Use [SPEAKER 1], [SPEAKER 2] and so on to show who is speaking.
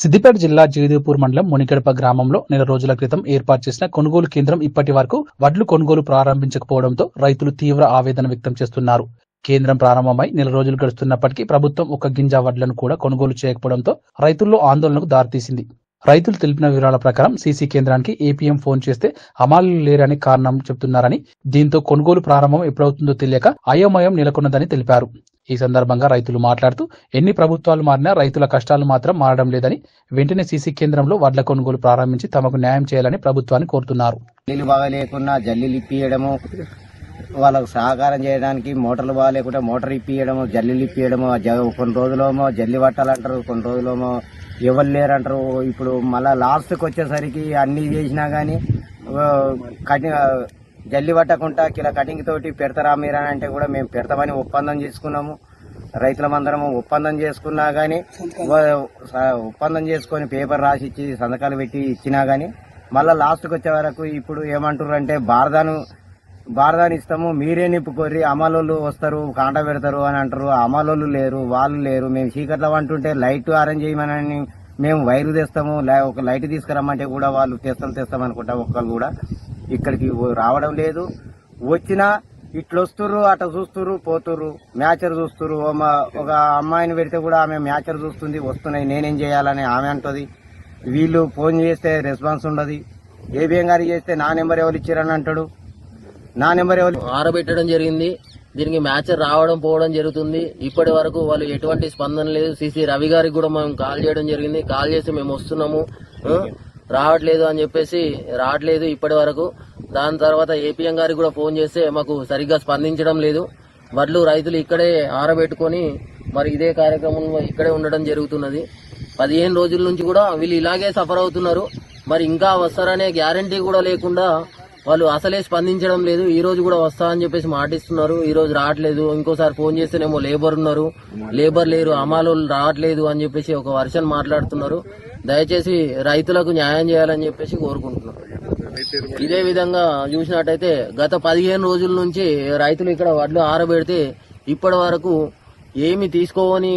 [SPEAKER 1] సిద్దిపేట జిల్లా జగదేవ్పూర్ మండలం మునిగడప గ్రామంలో నెల రోజుల క్రితం ఏర్పాటు చేసిన కొనుగోలు కేంద్రం ఇప్పటి వరకు వడ్లు కొనుగోలు ప్రారంభించకపోవడంతో రైతులు తీవ్ర ఆవేదన వ్యక్తం చేస్తున్నారు. కేంద్రం ప్రారంభమై నెల రోజులు గడుస్తున్నప్పటికీ ప్రభుత్వం ఒక గింజ వడ్లను కూడా కొనుగోలు చేయకపోవడంతో రైతుల్లో ఆందోళనకు దారితీసింది. రైతులు తెలిపిన వివరాల ప్రకారం సీసీ కేంద్రానికి ఏపీఎం ఫోన్ చేస్తే అమాలు లేరని కారణం చెబుతున్నారని దీంతో కొనుగోలు ప్రారంభం ఎప్పుడవుతుందో తెలియక అయోమయం నెలకొన్నదని తెలిపారు. ఈ సందర్భంగా రైతులు మాట్లాడుతూ ఎన్ని ప్రభుత్వాలు మారినా రైతుల కష్టాలు మాత్రం మారడం లేదని వెంటనే సీసీ కేంద్రంలో వడ్ల కొనుగోలు ప్రారంభించి తమకు న్యాయం చేయాలని ప్రభుత్వాన్ని కోరుతున్నారు.
[SPEAKER 2] నీళ్ళు బాగా లేకున్నా జల్లీలు ఇప్పియడము వాళ్ళకు సహకారం చేయడానికి మోటార్లు బాగాలేకుంటే మోటార్ ఇప్పియడము జల్లీలు ఇప్పియడము కొన్ని రోజులేమో జల్లి పట్టాలంటారు కొన్ని రోజులేమో ఎవరు లేరంటారు. ఇప్పుడు మళ్ళా లాస్ట్కి వచ్చేసరికి అన్ని చేసినా కానీ కఠిన జల్లి పట్టకుండా కిలో కటింగ్ తోటి పెడతారా మీరు అంటే కూడా మేము పెడతామని ఒప్పందం చేసుకున్నాము. రైతులమందరం ఒప్పందం చేసుకున్నా కానీ ఒప్పందం చేసుకొని పేపర్ రాసి ఇచ్చి సంతకాలు పెట్టి ఇచ్చినా కానీ మళ్ళా లాస్ట్కి వచ్చే వరకు ఇప్పుడు ఏమంటారు అంటే బారదాను బారదాని ఇస్తాము మీరే నింపుకోర్రి అమలోళ్ళు వస్తారు కాంట పెడతారు అని అంటారు అమలోళ్ళు లేరు వాళ్ళు లేరు మేము చీకట్లో అంటుంటే లైట్ అరేంజ్ చేయమని మేము వైరు తెస్తాము ఒక లైట్ తీసుకురమ్మంటే కూడా వాళ్ళు తెస్తాం తెస్తాం అనుకుంటా ఒక్కరు కూడా. ఇక్కడికి రావడం లేదు. వచ్చినా ఇట్లా వస్తుర్రు అట్లా చూస్తుర్రు పోతుర్రు. మ్యాచర్ చూస్తుర్రు. ఒక అమ్మాయిని పెడితే కూడా ఆమె మ్యాచర్ చూస్తుంది. వస్తున్నాయి నేనేం చేయాలని ఆమె అంటది. వీళ్ళు ఫోన్ చేస్తే రెస్పాన్స్ ఉండదు. ఏబిఎం గారికి చేస్తే నా నెంబర్ ఎవరు ఇచ్చారని అంటాడు. నా నెంబర్ ఎవరు
[SPEAKER 3] ఆరబెట్టడం జరిగింది. దీనికి మ్యాచ్ రావడం పోవడం జరుగుతుంది. ఇప్పటి వరకు వాళ్ళు ఎటువంటి స్పందన లేదు. సిసి రవి గారికి కూడా మేము కాల్ చేయడం జరిగింది. కాల్ చేసి మేము వస్తున్నాము. రావట్లేదు అని చెప్పేసి రావట్లేదు ఇప్పటి వరకు. దాని తర్వాత ఏపీఎం గారికి కూడా ఫోన్ చేస్తే మాకు సరిగ్గా స్పందించడం లేదు. వడ్లు రైతులు ఇక్కడే ఆరబెట్టుకొని మరి ఇదే కార్యక్రమంలో ఇక్కడే ఉండడం జరుగుతున్నది. పదిహేను రోజుల నుంచి కూడా వీళ్ళు ఇలాగే సఫర్ అవుతున్నారు. మరి ఇంకా వస్తారనే గ్యారంటీ కూడా లేకుండా వాళ్ళు అసలే స్పందించడం లేదు. ఈ రోజు కూడా వస్తా అని చెప్పేసి మాటిస్తున్నారు. ఈ రోజు రావట్లేదు. ఇంకోసారి ఫోన్ చేస్తేనేమో లేబర్ ఉన్నారు. లేబర్ లేరు. అమాలు రావట్లేదు అని చెప్పేసి ఒక వర్షన్ మాట్లాడుతున్నారు. దయచేసి రైతులకు న్యాయం చేయాలని చెప్పేసి కోరుకుంటున్నారు ఇదే విధంగా చూసినట్టయితే గత పదిహేను రోజుల నుంచి రైతులు ఇక్కడ వడ్లు ఆరబెడితే ఇప్పటి వరకు ఏమి తీసుకోవని